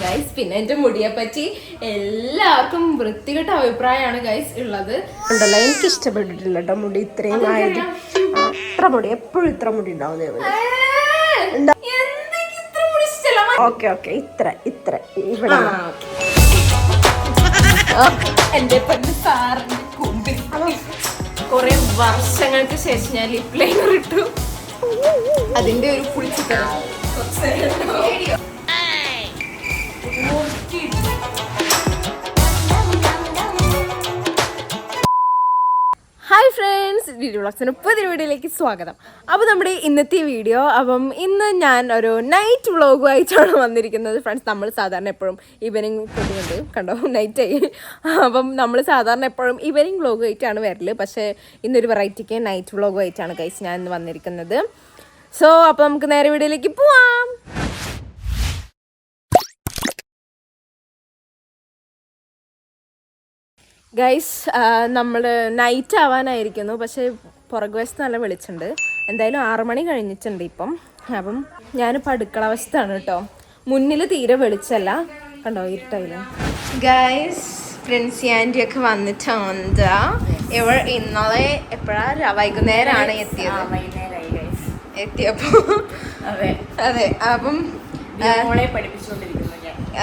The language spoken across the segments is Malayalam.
ഗൈസ് പിന്നെ എന്റെ മുടിയെ പറ്റി എല്ലാവർക്കും വൃത്തികെട്ട അഭിപ്രായമാണ് ഗൈസ് ഉള്ളത്. ഉണ്ടല്ലോ എനിക്ക് ഇഷ്ടപ്പെട്ടിട്ടില്ല കേട്ടോ മുടി. ഇത്രയും ആയത് ഇത്ര മുടി എപ്പോഴും ഇത്ര മുടി ഉണ്ടാവുന്ന ഓക്കെ ഓക്കെ ഇത്ര ഇത്ര. ഇവിടെ എന്റെ പൊന്ന് സാറിന്റെ കുമ്പിൽ. കുറെ വർഷങ്ങൾക്ക് ശേഷം ഞാൻ ലിപ് ലൈനർ ഇട്ടു. അതിന്റെ ഒരു പുളിച്ചിത്തരം ഫ്രണ്ട്സ് വീഡിയോ ബ്ലോഗ്സിന് പുതിയ വീഡിയോയിലേക്ക് സ്വാഗതം. അപ്പോൾ നമ്മുടെ ഇന്നത്തെ വീഡിയോ അപ്പം ഇന്ന് ഞാൻ ഒരു നൈറ്റ് വ്ളോഗുമായിട്ടാണ് വന്നിരിക്കുന്നത്. ഫ്രണ്ട്സ് നമ്മൾ സാധാരണ എപ്പോഴും ഈവനിങ് കൊണ്ട് കണ്ടോ? നൈറ്റ് ആയി. അപ്പം നമ്മൾ സാധാരണ എപ്പോഴും ഈവനിങ് വ്ളോഗുമായിട്ടാണ് വരൽ. പക്ഷേ ഇന്നൊരു വെറൈറ്റിക്ക് നൈറ്റ് വ്ളോഗുമായിട്ടാണ് കഴിച്ച് ഞാൻ ഇന്ന് വന്നിരിക്കുന്നത്. സോ അപ്പോൾ നമുക്ക് നേരെ വീഡിയോയിലേക്ക് പോവാം. ഗൈസ് നമ്മൾ നൈറ്റ് ആവാനായിരിക്കുന്നു. പക്ഷേ പുറകുവശത്ത് നല്ല വെളിച്ചുണ്ട്. എന്തായാലും ആറു മണി കഴിഞ്ഞിട്ടുണ്ട് ഇപ്പം. അപ്പം ഞാനിപ്പോൾ അടുക്കള വശത്താണ് കേട്ടോ മുന്നിൽ തീരെ വെളിച്ചല്ല. കണ്ടോ ഇരുട്ടായില്ല ഗൈസ് പ്രിൻസി ആന്റി ഒക്കെ വന്നിട്ടുണ്ട്. ഇവർ ഇന്നലെ എപ്പോഴാ? വൈകുന്നേരമാണ് എത്തിയത്. എത്തിയപ്പോ. അതെ. അതെ അപ്പം ഞാൻ.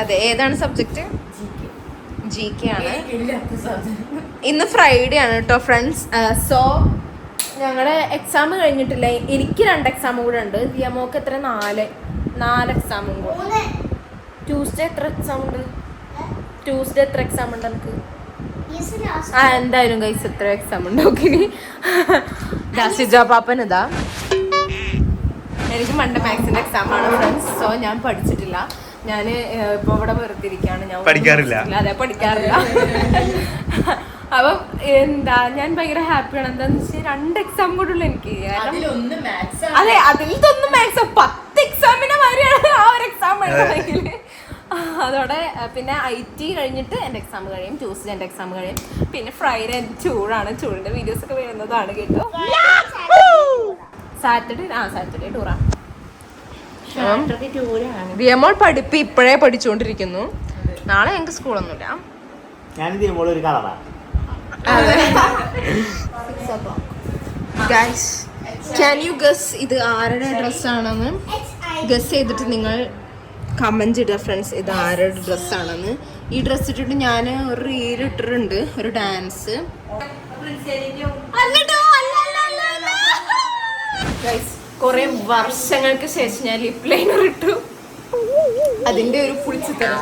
അതെ ഏതാണ് സബ്ജക്റ്റ് ജി കെ ആണ്. ഇന്ന് ഫ്രൈഡേ ആണ് കേട്ടോ ഫ്രണ്ട്സ് സോ ഞങ്ങളുടെ എക്സാം കഴിഞ്ഞിട്ടില്ല. എനിക്ക് രണ്ട് എക്സാമും കൂടെ ഉണ്ട്. ദിയമോക്ക് എത്ര? നാല്. നാല് എക്സാമും കൂടെ. ട്യൂസ്ഡേ എത്ര എക്സാം ഉണ്ട്? ട്യൂസ്ഡേ എത്ര എക്സാം ഉണ്ട് എനിക്ക് ആ എന്തായാലും കൈസ് എത്ര എക്സാം ഉണ്ട് ഓക്കെ ദാസിജ പാപ്പൻ ഇതാ. എനിക്ക് മണ്ട മാത്സിന്റെ എക്സാം ആണ് ഫ്രണ്ട്സ് സോ ഞാൻ പഠിച്ചിട്ടില്ല. ഞാൻ ഇപ്പൊ ഇവിടെ വെറുതെ ഇരിക്കുകയാണ് ഞാൻ പഠിക്കാറില്ല? അതെ പഠിക്കാറില്ല. അപ്പം എന്താ ഞാൻ ഭയങ്കര ഹാപ്പിയാണ് എന്താന്ന് വെച്ചാൽ രണ്ട് എക്സാം കൂടെ ഉള്ളു എനിക്ക്. അതെ അതിൽ തൊന്നും മാത്സ് പത്ത് എക്സാമിനെ മാതിരിയാണ് ആ ഒരു എക്സാം എഴുതണമെങ്കിൽ അതോടെ പിന്നെ ഐ ടി കഴിഞ്ഞിട്ട് എന്റെ എക്സാം കഴിയും. ട്യൂസ്ഡേ എന്റെ എക്സാം കഴിയും. പിന്നെ ഫ്രൈഡേ എന്റെ ചൂടാണ് ചൂടിന്റെ വീഡിയോസ് ഒക്കെ വരുന്നതാണ് കേട്ടോ. സാറ്റർഡേ ആ സാറ്റർഡേ ടൂറാണ് ദിയമോൾ പഠിപ്പ് ഇപ്പോഴേ പഠിച്ചുകൊണ്ടിരിക്കുന്നു നാളെ ഞങ്ങൾക്ക് സ്കൂളൊന്നുമില്ല. ഗൈസ് ക്യാൻ യു ഗസ് ഇത് ആരുടെ ഡ്രസ്സാണെന്ന്? ഗസ് ചെയ്തിട്ട് നിങ്ങൾ കമന്റ് ഇടുക ഫ്രണ്ട്സ് ഇത് ആരുടെ ഡ്രസ്സാണെന്ന്. ഈ ഡ്രസ്സ് ഇട്ടിട്ട് ഞാൻ ഒരു റീൽ ഇട്ടിട്ടുണ്ട് ഒരു ഡാൻസ് ഗൈസ് കുറെ വർഷങ്ങൾക്ക് ശേഷം ഞാൻ ലിപ് ലൈനർ ഇട്ടു. അതിന്റെ ഒരു കുറച്ച് നേരം.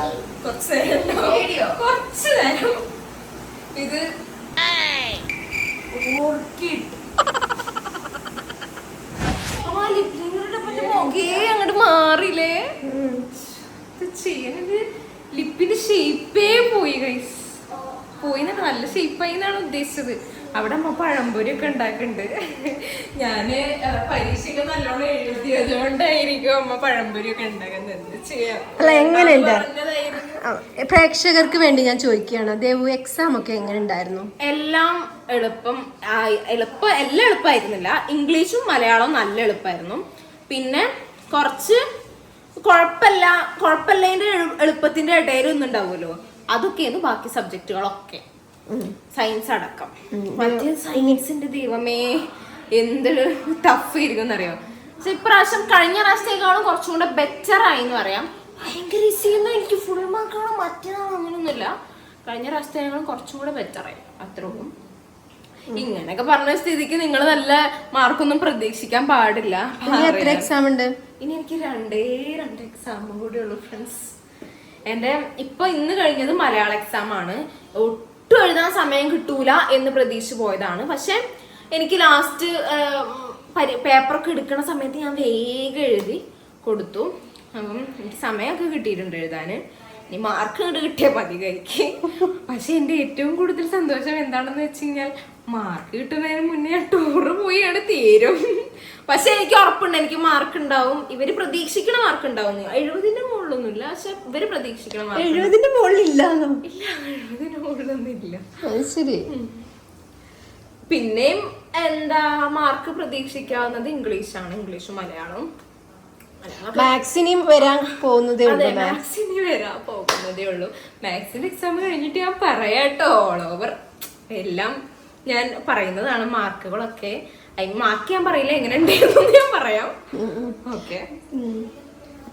ഉണ്ടാവും. കുറച്ച് നേരം. ഇത് ലിപ്പിന്റെ ഷേപ്പേ പോയി ഗൈസ് പോയി നല്ല ഷേപ്പായി എന്നാണ് ഉദ്ദേശിച്ചത്. അവിടെ അമ്മ പഴംപൊരി ഒക്കെ ഉണ്ടാക്കുന്നുണ്ട് ഞാൻ പരീക്ഷയ്ക്ക് നല്ലോണം എഴുതിയത് കൊണ്ടായിരിക്കും അമ്മ പഴംപൊരി ഒക്കെ ഉണ്ടാക്കുന്നത് അല്ല, എങ്ങനെയുണ്ട്? പ്രേക്ഷകർക്ക് വേണ്ടി ഞാൻ ചോദിക്കുകയാണ്. ദേവു എക്സാം ഒക്കെ എങ്ങനെ ഉണ്ടായിരുന്നു? എല്ലാം എളുപ്പം എളുപ്പം എല്ലാം എളുപ്പമായിരുന്നില്ല. ഇംഗ്ലീഷും മലയാളവും നല്ല എളുപ്പമായിരുന്നു. പിന്നെ കുറച്ച് കുഴപ്പമില്ല കുഴപ്പമില്ലതിന്റെ എളു- എളുപ്പത്തിന്റെ ഇടയിലൊന്നും ഉണ്ടാവുമല്ലോ. അതൊക്കെയായിരുന്നു ബാക്കി സബ്ജക്റ്റുകളൊക്കെ സയൻസ് അടക്കം. മറ്റേ സയൻസിന്റെ ദൈവമേ എന്തൊരു ടഫ് ആയിരിക്കും എന്നറിയോ? പക്ഷെ ഇപ്രാവശ്യം കഴിഞ്ഞ പ്രാവശ്യത്തേക്കാളും കുറച്ചും കൂടെ ബെറ്റർ ആയി എന്ന് പറയാം. ഭയങ്കര ഇസിയൊന്നും എനിക്ക് ഫുൾ മാർക്കാണോ മറ്റേതാണോ അങ്ങനെയൊന്നുമില്ല. കഴിഞ്ഞ പ്രാവശ്യത്തേക്കാളും കുറച്ചും കൂടെ ബെറ്റർ ആയി. അത്രേ ഉള്ളൂ. ഇങ്ങനെയൊക്കെ പറഞ്ഞ സ്ഥിതിക്ക് നിങ്ങൾ നല്ല മാർക്കൊന്നും പ്രതീക്ഷിക്കാൻ പാടില്ല. എത്ര എക്സാം ഉണ്ട്? ഇനി എനിക്ക് രണ്ടേ രണ്ട് എക്സാമും കൂടി ഉള്ളൂ ഫ്രണ്ട്സ് എന്റെ ഇപ്പൊ ഇന്ന് കഴിഞ്ഞത് മലയാള എക്സാം ആണ്. ഒട്ടും എഴുതാൻ സമയം കിട്ടൂല എന്ന് പ്രതീക്ഷ പോയതാണ്. പക്ഷെ എനിക്ക് ലാസ്റ്റ് പേപ്പറൊക്കെ എടുക്കുന്ന സമയത്ത് ഞാൻ വേഗം എഴുതി കൊടുത്തു. അപ്പം എനിക്ക് സമയമൊക്കെ കിട്ടിയിട്ടുണ്ട് എഴുതാൻ. ഇനി മാർക്ക് ഇങ്ങോട്ട് കിട്ടിയാൽ മതി കഴിക്ക് പക്ഷെ എന്റെ ഏറ്റവും കൂടുതൽ സന്തോഷം എന്താണെന്ന് വെച്ച് കഴിഞ്ഞാൽ മാർക്ക് കിട്ടുന്നതിന് മുന്നേ ടൂറ് പോയാണ് തീരും. പക്ഷെ എനിക്ക് ഉറപ്പുണ്ട്. എനിക്ക് മാർക്ക് ഉണ്ടാവും. ഇവർ പ്രതീക്ഷിക്കണ മാർക്ക് ഉണ്ടാവും. എഴുപതിന്റെ മുകളിലൊന്നുമില്ല. പക്ഷെ ഇവർ പ്രതീക്ഷിക്കണ മാർക്ക് എഴുപതിന്റെ മുകളിലില്ലാന്നോ ഇല്ല എഴുപതിന്റെ മുകളിലൊന്നും ഇല്ല ശരി. പിന്നെയും എന്താ മാർക്ക് പ്രതീക്ഷിക്കാവുന്നത് ആണ്. ഇംഗ്ലീഷും മലയാളവും. മാക്സിനും വരാൻ പോകുന്നതേ ഉള്ളൂ മാത്സിന് വരാൻ പോകുന്നതേ ഉള്ളൂ. മാത്സിന്റെ എക്സാം കഴിഞ്ഞിട്ട് ഞാൻ പറയാട്ടോ ഓൾ ഓവർ എല്ലാം ഞാൻ പറയുന്നതാണ് മാർക്കുകളൊക്കെ. മാർക്ക് ഞാൻ പറയില്ല എങ്ങനെ ഉണ്ടായിരുന്നു ഞാൻ പറയാം. ഓക്കെ.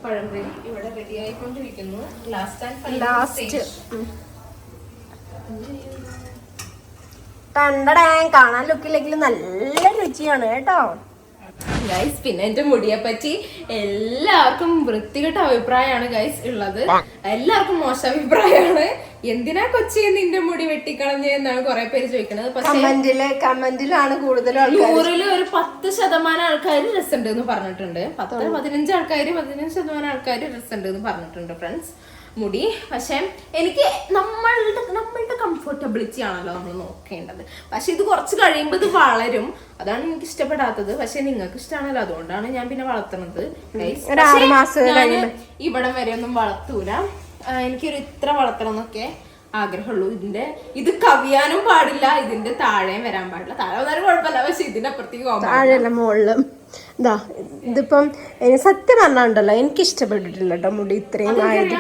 പഴംപൊരി ഇവിടെ റെഡി ആയിക്കൊണ്ടിരിക്കുന്നു. ലാസ്റ്റ് ആൻഡ് ലാസ്റ്റ് കണ്ടടേ കാണാൻ ലുക്കില്ലെങ്കിൽ നല്ല രുചിയാണ് കേട്ടോ. ഗൈസ് പിന്നെ എന്റെ മുടിയെ പറ്റി എല്ലാവർക്കും വൃത്തികെട്ട അഭിപ്രായമാണ് ഗൈസ് ഉള്ളത്. എല്ലാവർക്കും മോശം അഭിപ്രായമാണ്. എന്തിനാ കൊച്ചി നിന്റെ മുടി വെട്ടിക്കളഞ്ഞ എന്നാണ് കുറെ പേര് ചോദിക്കുന്നത്. പക്ഷേ കമന്റിൽ കമന്റിലാണ് കൂടുതലും നൂറിൽ ഒരു പത്ത് ശതമാനം ആൾക്കാർ രസമുണ്ട് എന്ന് പറഞ്ഞിട്ടുണ്ട്. പത്ത് പതിനഞ്ച് ആൾക്കാർ പതിനഞ്ച് ശതമാനം ആൾക്കാർ രസമുണ്ട് എന്ന് പറഞ്ഞിട്ടുണ്ട് ഫ്രണ്ട്സ് മുടി പക്ഷെ എനിക്ക് നമ്മളുടെ നമ്മളുടെ കംഫർട്ടബിലിറ്റി ആണല്ലോ നമ്മൾ നോക്കേണ്ടത്. പക്ഷെ ഇത് കുറച്ച് കഴിയുമ്പോൾ ഇത് വളരും. അതാണ് എനിക്ക് ഇഷ്ടപ്പെടാത്തത്. പക്ഷെ നിങ്ങൾക്ക് ഇഷ്ടമാണല്ലോ അതുകൊണ്ടാണ് ഞാൻ പിന്നെ വളർത്തുന്നത്. ഇവിടം വരെ ഒന്നും വളർത്തൂല. എനിക്കൊരു ഇത്ര വളർത്തണം എന്നൊക്കെ ആഗ്രഹമുള്ളൂ. ഇതിന്റെ ഇത് കവിയാനും പാടില്ല ഇതിന്റെ താഴെയും വരാൻ പാടില്ല. താഴെ വന്നാലും കുഴപ്പമില്ല പക്ഷെ ഇതിന്റെ അപ്പുറത്തേക്ക് പോകാം. താഴെയല്ല മുകളിലും. ഇതാ ഇതിപ്പം സത്യം പറഞ്ഞാണ്ടല്ലോ എനിക്ക് ഇഷ്ടപ്പെട്ടിട്ടില്ല കേട്ടോ മുടി ഇത്രയും ആയത്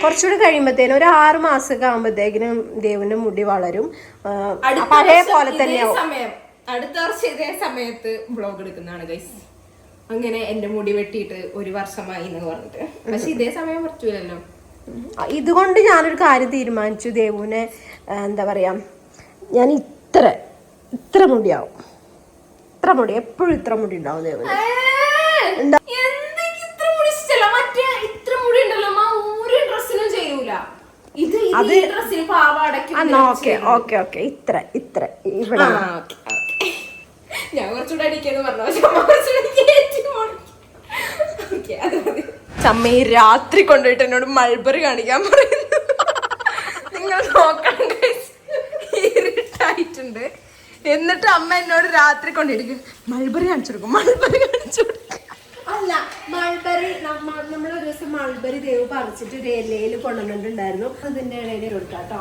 കുറച്ചുകൂടി കഴിയുമ്പത്തേനും ഒരു ആറ് മാസം മാസമൊക്കെ ആകുമ്പോഴത്തേക്കിനും ദേവിന്റെ മുടി വളരും. പഴയ പോലെ തന്നെയാവും. അടുത്ത വർഷം ഇതേ സമയത്ത് ബ്ലോഗ് എടുക്കുന്നതാണ് ഗൈസ് അങ്ങനെ എന്റെ മുടി വെട്ടിയിട്ട് ഒരു വർഷമായി എന്ന് പറഞ്ഞിട്ട്. പക്ഷെ ഇതേ സമയം പറ്റൂലല്ലോ. ഇതുകൊണ്ട് ഞാനൊരു കാര്യം തീരുമാനിച്ചു ദേവുവിനെ എന്താ പറയുക ഞാൻ ഇത്ര ഇത്ര മുടിയാവും. ഇത്ര മുടി എപ്പോഴും ഇത്ര മുടി ഉണ്ടാവും ദേവുന് എന്തൊക്കെ ഇത്ര ഇത്ര എന്നാ ഓക്കെ ഓക്കെ ഓക്കെ. ഇവിടെ. ഞാൻ കുറച്ചുകൂടെ അടിക്കാന്ന് പറഞ്ഞു പക്ഷെ ഈ രാത്രി കൊണ്ടുപോയിട്ട് എന്നോട് മൾബറി കാണിക്കാൻ പറയുന്നു. നിങ്ങൾ നോക്കണം. ഇരുട്ടായിട്ടുണ്ട്. എന്നിട്ട് അമ്മ എന്നോട് രാത്രി കൊണ്ടിരിക്കും മൾബറി കാണിച്ചു കൊടുക്കും മൾബറി കാണിച്ചു കൊടുക്കും. അല്ല മൾബറി നമ്മൾ ഒരു ദിവസം മൾബറി ദേവ് പറിച്ചിട്ട് ഒരു ഇലയിൽ കൊണ്ടുവന്നിട്ടുണ്ടായിരുന്നു. അതിന്റെ ഇടയിൽ കൊടുക്കാം കേട്ടോ.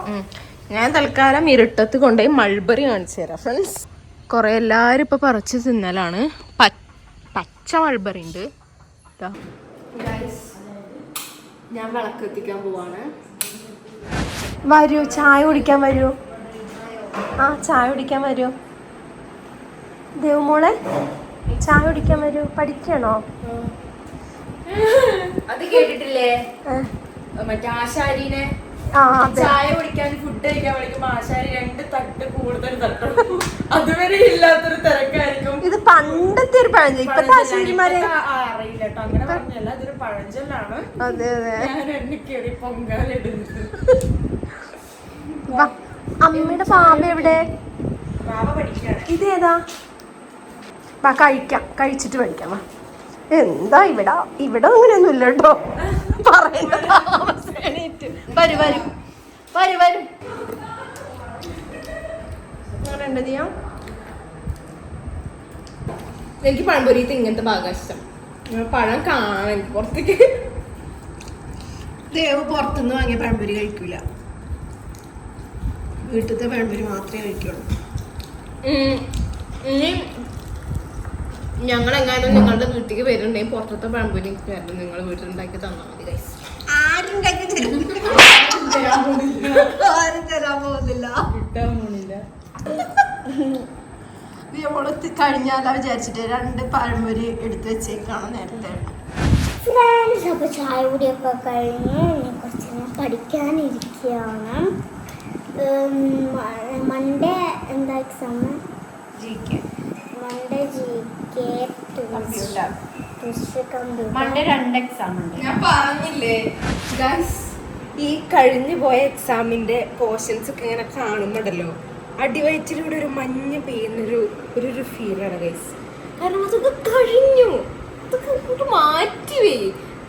ഞാൻ തൽക്കാലം ഇരുട്ടത്ത് കൊണ്ടുപോയി മൾബറി കാണിച്ചു തരാം ഫ്രണ്ട്സ് കുറെ എല്ലാവരും ഇപ്പൊ പറിച്ചു തിന്നലാണ്. പച്ച മൾബറി ഉണ്ട്. ദാ. ഞാൻ വിളക്ക് എത്തിക്കാൻ പോവാണ്. വരൂ ചായ കുടിക്കാൻ വരൂ. ആ ചായ കുടിക്കാൻ വരൂ. ദേവുമോളെ ചായ കുടിക്കാൻ വരൂ. പഠിക്കണോ? അത് കേട്ടിട്ടില്ലേ? മറ്റേ ആശാരിനെ ചായ കുടിക്കാൻ ഫുഡ് കഴിക്കാൻ വിളിക്കുമ്പോ ആശാരി രണ്ട് തട്ട് കൂടുതൽ തട്ടും. അതുവരെ ഇല്ലാത്തൊരു തിരക്കായിരിക്കും. ഇത് പണ്ടത്തെ ഒരു പഴഞ്ച ഇപ്പത്തെ ആശാരിമാരെ അറിയില്ല കേട്ടോ. അങ്ങനെ പറഞ്ഞല്ല. അതൊരു പഴഞ്ചൊല്ലാണ്. അതെ അതെ. ഞാൻ എന്നെ കയറി പൊങ്കാലിടുന്നത് അമ്മയുടെ പാമ്പ എവിടെ? ഇത് ഏതാ? ഇതേതാ വാ കഴിക്കാം. കഴിച്ചിട്ട് പഠിക്കാം വാ. എന്താ ഇവിടെ? ഇവിടെ അങ്ങനെയൊന്നും ഇല്ല കേട്ടോ പറയുന്നത് എണീറ്റ്. വരും വരും. വരും വരൂ. എനിക്ക് പഴംപൊരിയത്ത് ഇങ്ങനത്തെ ഭാഗം ഇഷ്ടം. പഴം കാണാൻ എനിക്ക് പുറത്തേക്ക്. ദേവ് പുറത്തുനിന്ന് വാങ്ങിയ പഴംപൊരി കഴിക്കൂല. വീട്ടിലത്തെ പഴംപൊരി മാത്രമേ കഴിക്കുള്ളൂ. ഇനി ഞങ്ങളെങ്ങാനും നിങ്ങളുടെ വീട്ടിലേക്ക് വരുന്നുണ്ടെങ്കിൽ പുറത്തത്തെ പഴംപൊരി എനിക്ക് വരണം നിങ്ങൾ വീട്ടിലുണ്ടാക്കി തന്നാൽ മതി ഗൈസ് ആരും ആരും തരാൻ പോകുന്നില്ല. കിട്ടാൻ പോണില്ല നമ്മൾ കഴിഞ്ഞാലാ വിചാരിച്ചിട്ട് രണ്ട് പഴംപൊരി എടുത്ത് വെച്ചേക്കാണ് നേരത്തെ. ഫ്രണ്ട്സ് അപ്പോൾ ചായ കുടിയൊക്കെ കഴിഞ്ഞ് ഇനി കുറച്ച് നേരം പഠിക്കാനിരിക്കുകയാണ്. മൺഡേ എന്താ exam Monday G K computer രണ്ട് എക്സാം ഉണ്ട്. ഞാൻ പറഞ്ഞില്ലേ ഈ കഴിഞ്ഞു പോയ എക്സാമിന്റെ പോർഷൻസ് ഒക്കെ ഇങ്ങനെ കാണുമ്പോണ്ടല്ലോ അടിവയറ്റിലൂടെ ഒരു മഞ്ഞ പെയ്യുന്നൊരു ഒരു ഒരു ഫീലാണ് ഗൈസ് കാരണം അതൊക്കെ കഴിഞ്ഞു. അതൊക്കെ മാറ്റി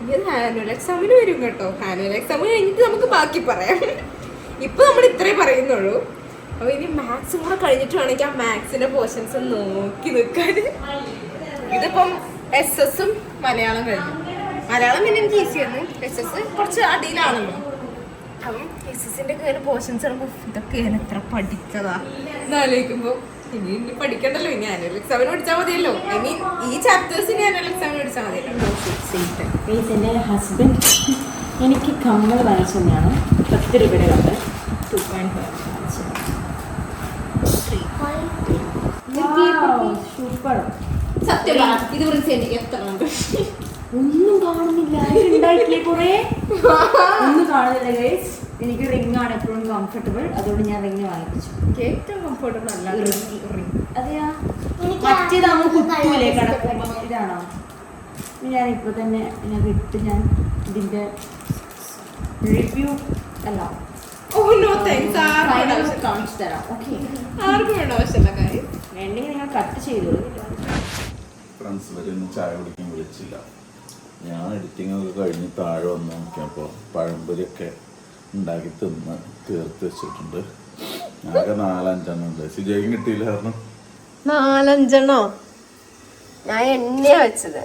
ഇനി ആനുവൽ എക്സാമിന് വരും കേട്ടോ. ആനുവൽ എക്സാം കഴിഞ്ഞിട്ട് നമുക്ക് ബാക്കി പറയാം. ഇപ്പൊ നമ്മൾ ഇത്രേ പറയുന്നുള്ളൂ. അപ്പൊ ഇനി മാത്സും കൂടെ കഴിഞ്ഞിട്ട് വേണമെങ്കിൽ ആ മാത്സിന്റെ പോർഷൻസ് നോക്കി നിൽക്കാൻ. ഇതിപ്പം എസ് എസും മലയാളം കഴിഞ്ഞു. മലയാളം പിന്നെ എനിക്ക് ഈസി ആയിരുന്നു. എസ് എസ് കുറച്ച് അടിയിലാണല്ലോ. അപ്പം എസ് എസിന്റെ കയ്യിൽ പോർഷൻസ് ആകുമ്പോൾ ഇതൊക്കെ ഞാൻ എത്ര പഠിച്ചതാ. എന്നാലോചിക്കുമ്പോ ഇനി ഇനി പഠിക്കണ്ടല്ലോ. ഇനി ആനുവൽ എക്സാമിന് പഠിച്ചാൽ മതിയല്ലോ. ഐ മീൻ ഈ ചാപ്റ്റേഴ്സിന് ആനുവൽ എക്സാമിന് പഠിച്ചാൽ മതിയല്ലോ. എന്റെ ഹസ്ബൻഡ് എനിക്ക് കമ്മൽ വാങ്ങിച്ചു തന്നെയാണ് പത്ത് രൂപയുടെ കമ്മൽ. ടു പോയിന്റ് സൂപ്പർ സത്യം ഇത് കുറിച്ച് എനിക്ക് എത്ര ഒന്നും കാണുന്നില്ല. ഉണ്ടായിട്ടില്ലേ കുറേ? ഒന്നും കാണുന്നില്ല ഗൈസ് എനിക്ക് റിംഗ് ആണ് എപ്പോഴും കംഫർട്ടബിൾ അതുകൊണ്ട് ഞാൻ റിംഗ് വാങ്ങിച്ചു ഏറ്റവും കംഫർട്ടബിൾ അല്ല. റിംഗ് അതെയാ? മറ്റേതാകുമ്പോൾ കുത്തൂലേ കിടക്കുമ്പോൾ ഇതാണോ? ഞാനിപ്പോൾ തന്നെ ഞാൻ ഇട്ട് ഞാൻ ഇതിന്റെ റിവ്യൂ അല്ല. കാണിച്ചു തരാം. ഓക്കെ ആർക്കും വേണ്ട ആവശ്യമില്ല കാര്യം വേണ്ടെങ്കിൽ നിങ്ങൾ കട്ട് ചെയ്തോളൂ. ഫ്രണ്ട്സ് വരെ ഒന്നും ചായ കുടിക്കാൻ വിളിച്ചില്ല. ഞാൻ എഡിറ്റിംഗ് ഒക്കെ കഴിഞ്ഞ് താഴെ വന്ന് നോക്കിയപ്പോൾ പഴംപൊരിയൊക്കെ ഉണ്ടാക്കി തിന്ന് തീർത്ത് വെച്ചിട്ടുണ്ട്. ആകെ നാലഞ്ചെണ്ണം ഉണ്ട്. സിജയ്ക്കും കിട്ടിയില്ല കാരണം? നാലഞ്ചെണ്ണോ? ഞാൻ എണ്ണയാ വെച്ചത്.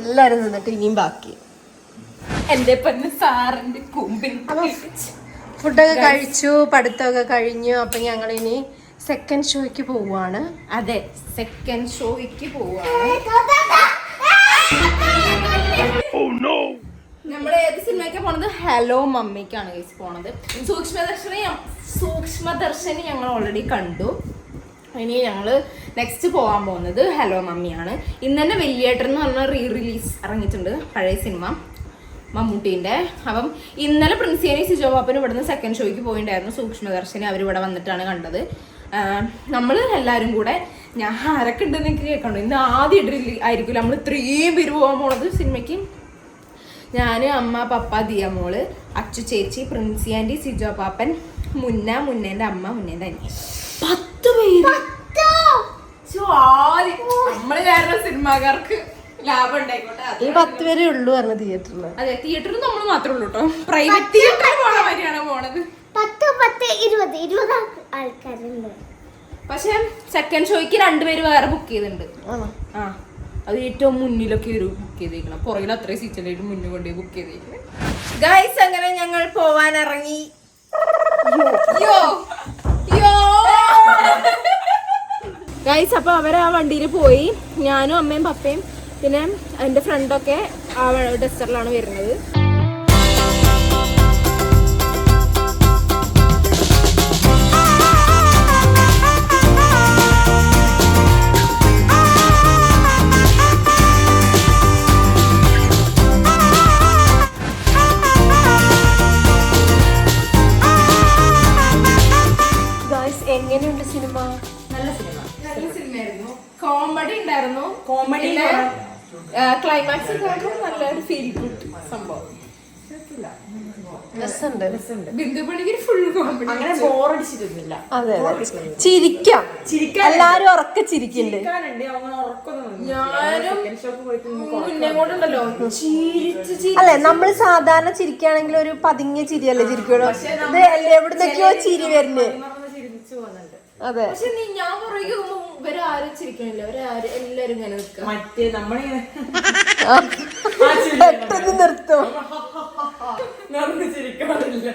എല്ലാരും നിന്നിട്ട് ഇനിയും ബാക്കി. എന്റെ പൊന്ന് സാറിന്റെ കുമ്പിൽ ഫുഡൊക്കെ കഴിച്ചു പഠിത്തമൊക്കെ കഴിഞ്ഞു. അപ്പൊ ഞങ്ങൾ ഇനി സെക്കൻഡ് ഷോയ്ക്ക് പോവാണ് അതെ സെക്കൻഡ് ഷോയ്ക്ക് പോവാണ് നമ്മൾ ഏത് സിനിമയ്ക്ക് പോണത്? ഹലോ മമ്മിക്കാണ് ഗൈസ് പോണത്. സൂക്ഷ്മദർശിനി സൂക്ഷ്മദർശിനി ഞങ്ങൾ ഓൾറെഡി കണ്ടു. ഇനി ഞങ്ങൾ നെക്സ്റ്റ് പോകാൻ പോകുന്നത് ഹലോ മമ്മിയാണ്. ഇന്ന് തന്നെ വലിയേട്ടൻ എന്ന് പറഞ്ഞ റീ റിലീസ് ഇറങ്ങിയിട്ടുണ്ട് പഴയ സിനിമ മമ്മൂട്ടീന്റെ. അപ്പം ഇന്നലെ പ്രിൻസിയനി സിജോ പാപ്പന് ഇവിടുന്ന് സെക്കൻഡ് ഷോയ്ക്ക് പോയിണ്ടായിരുന്നു. സൂക്ഷ്മദർശിനി അവർ ഇവിടെ വന്നിട്ടാണ് കണ്ടത്. നമ്മൾ എല്ലാവരും കൂടെ ഞാൻ ആരൊക്കെ ഉണ്ടെന്ന് എനിക്ക് കേൾക്കണ്ടോ ഇന്ന് ആദ്യം ആയിരിക്കില്ല നമ്മൾ ഇത്രയും പേര് പോകാൻ പോണത് സിനിമയ്ക്ക്. ഞാൻ അമ്മ പപ്പ ദിയ മോൾ അച്ചു ചേച്ചി പ്രിൻസി ആന്റി സിജോ പാപ്പൻ മുന്ന മുന്നേന്റെ അമ്മ മുന്നേന്റെ അനിയൻ. പത്ത് പേര്. നമ്മൾ കാരണം സിനിമാക്കാർക്ക് ലാഭം ഉണ്ടായിക്കോട്ടെ. ഈ പത്ത് പേരേ ഉള്ളൂ പറഞ്ഞു തിയേറ്ററിൽ അതെ തിയേറ്ററിൽ നമ്മൾ മാത്രമേ ഉള്ളൂ കേട്ടോ പ്രൈവറ്റ് തിയേറ്ററിൽ പോണ വരെയാണ് പോണത്. പത്ത് പത്ത് ഇരുപത്. ഇരുപത് ആൾ- ആൾക്കാരുണ്ട്. പക്ഷെ സെക്കൻഡ് ഷോയ്ക്ക് രണ്ടുപേര് വേറെ ബുക്ക് ചെയ്തിട്ടുണ്ട്. ആ. അത് ഏറ്റവും മുന്നിലൊക്കെ ഒരു ബുക്ക് ചെയ്തേക്കണം. പുറകിൽ അത്രയും സീറ്റിലായിട്ട് മുന്നിൽ കൊണ്ടേ ബുക്ക് ചെയ്തേക്കണം. ഗൈസ് അങ്ങനെ ഞങ്ങൾ പോവാൻ ഇറങ്ങി യോ യോ ഗൈസ് അപ്പൊ അവരെ ആ വണ്ടിയിൽ പോയി. ഞാനും അമ്മയും പപ്പയും പിന്നെ എന്റെ ഫ്രണ്ടൊക്കെ ആ ഡസ്റ്ററിലാണ് വരുന്നത്. ഉണ്ടായിരുന്നു കോമഡി ക്ലൈമാക്സ് നല്ലൊരു ഫീൽ ഗുഡ് സംഭവം. ചിരിക്കാം. എല്ലാരും ഉറക്കെ ചിരിക്കണ്ട് ചിരിക്കാനുണ്ട്. അങ്ങനെ ഉറക്കൊന്നും ഞാനും സെക്കൻഡ് പോയിട്ട് മുന്നേ കൊണ്ടുണ്ടല്ലോ. ചിരിച്ച് ചിരി അല്ലെ നമ്മൾ സാധാരണ ചിരിക്കുകയാണെങ്കിൽ ഒരു പതിങ്ങിയ ചിരിയല്ലേ ചിരിക്കുള്ളൂ? ഇത് എവിടുന്നൊക്കെയോ ചിരി വരുന്നേ. അതെ. പക്ഷെ നീ ഞാൻ പുറകെ ഇവരാരും ചിരിക്കണില്ല. ഇവരാരും എല്ലാരും ഇങ്ങനെ നിൽക്കുക. മറ്റേ നമ്മളിങ്ങനെ പെട്ടെന്ന് നിർത്തും. നടന്ന് ചിരിക്കാറില്ല